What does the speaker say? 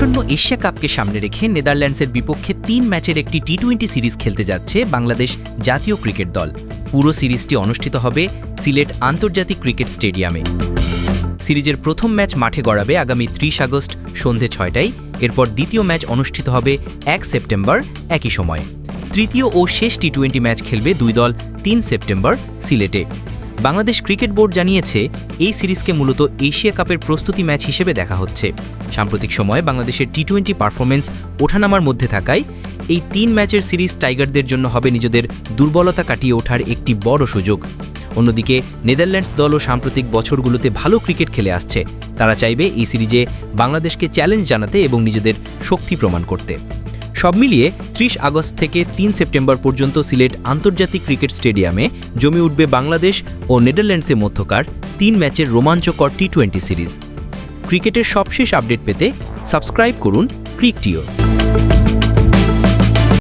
আসন্ন এশিয়া কাপকে সামনে রেখে নেদারল্যান্ডসের বিপক্ষে তিন ম্যাচের একটি টি টোয়েন্টি সিরিজ খেলতে যাচ্ছে বাংলাদেশ জাতীয় ক্রিকেট দল। পুরো সিরিজটি অনুষ্ঠিত হবে সিলেট আন্তর্জাতিক ক্রিকেট স্টেডিয়ামে। সিরিজের প্রথম ম্যাচ মাঠে গড়াবে আগামী ত্রিশ আগস্ট সন্ধে ছয়টায়। এরপর দ্বিতীয় ম্যাচ অনুষ্ঠিত হবে এক সেপ্টেম্বর একই সময়ে। তৃতীয় ও শেষ টি টোয়েন্টি ম্যাচ খেলবে দুই দল তিন সেপ্টেম্বর সিলেটে। বাংলাদেশ ক্রিকেট বোর্ড জানিয়েছে, এই সিরিজকে মূলত এশিয়া কাপের প্রস্তুতি ম্যাচ হিসেবে দেখা হচ্ছে। সাম্প্রতিক সময়ে বাংলাদেশের টি টোয়েন্টি পারফরমেন্স ওঠানামার মধ্যে থাকায়, এই তিন ম্যাচের সিরিজ টাইগারদের জন্য হবে নিজেদের দুর্বলতা কাটিয়ে ওঠার একটি বড় সুযোগ। অন্যদিকে, নেদারল্যান্ডস দলও সাম্প্রতিক বছরগুলোতে ভালো ক্রিকেট খেলে আসছে। তারা চাইবে এই সিরিজে বাংলাদেশকে চ্যালেঞ্জ জানাতে এবং নিজেদের শক্তি প্রমাণ করতে। সব মিলিয়ে ত্রিশ আগস্ট থেকে তিন সেপ্টেম্বর পর্যন্ত সিলেট আন্তর্জাতিক ক্রিকেট স্টেডিয়ামে জমে উঠবে বাংলাদেশ ও নেদারল্যান্ডসের মধ্যকার তিন ম্যাচের রোমাঞ্চকর টি টোয়েন্টি সিরিজ। ক্রিকেটের সবশেষ আপডেট পেতে সাবস্ক্রাইব করুন ক্রিকটিও।